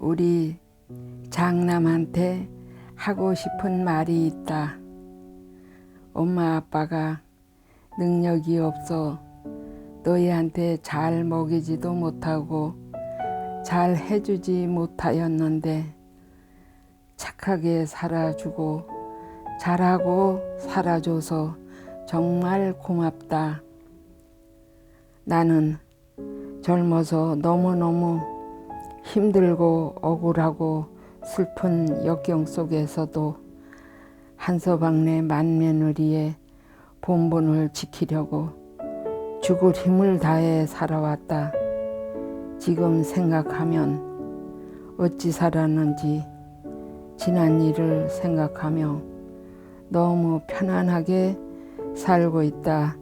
우리 장남한테 하고 싶은 말이 있다. 엄마 아빠가 능력이 없어 너희한테 잘 먹이지도 못하고 잘 해주지 못하였는데 착하게 살아주고 잘하고 살아줘서 정말 고맙다. 나는 젊어서 너무너무 힘들고 억울하고 슬픈 역경 속에서도 한서방네 만며느리의 본분을 지키려고 죽을 힘을 다해 살아왔다. 지금 생각하면 어찌 살았는지 지난 일을 생각하며 너무 편안하게 살고 있다.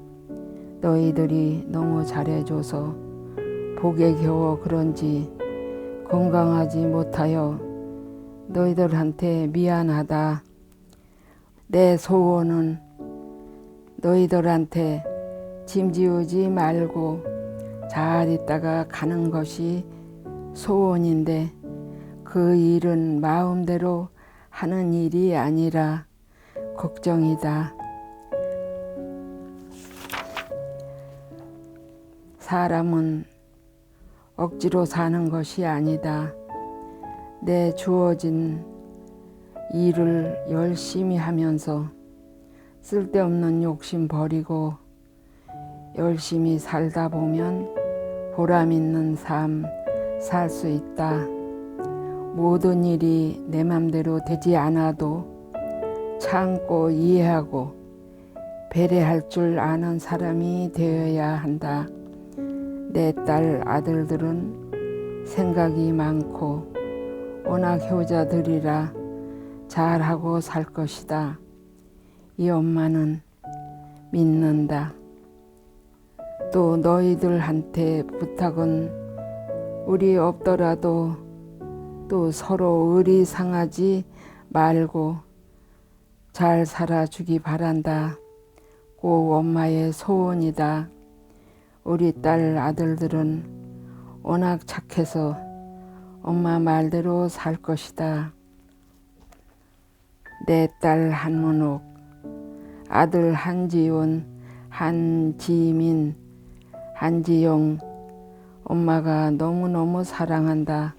너희들이 너무 잘해줘서 복에 겨워 그런지 건강하지 못하여 너희들한테 미안하다. 내 소원은 너희들한테 짐 지우지 말고 잘 있다가 가는 것이 소원인데 그 일은 마음대로 하는 일이 아니라 걱정이다. 사람은 억지로 사는 것이 아니다. 내 주어진 일을 열심히 하면서 쓸데없는 욕심 버리고 열심히 살다 보면 보람 있는 삶 살 수 있다. 모든 일이 내 맘대로 되지 않아도 참고 이해하고 배려할 줄 아는 사람이 되어야 한다. 내 딸 아들들은 생각이 많고 워낙 효자들이라 잘하고 살 것이다. 이 엄마는 믿는다. 또 너희들한테 부탁은 우리 없더라도 또 서로 의리 상하지 말고 잘 살아주기 바란다. 꼭 엄마의 소원이다. 우리 딸 아들들은 워낙 착해서 엄마 말대로 살 것이다. 내 딸 한문옥, 아들 한지훈, 한지민, 한지용, 엄마가 너무너무 사랑한다.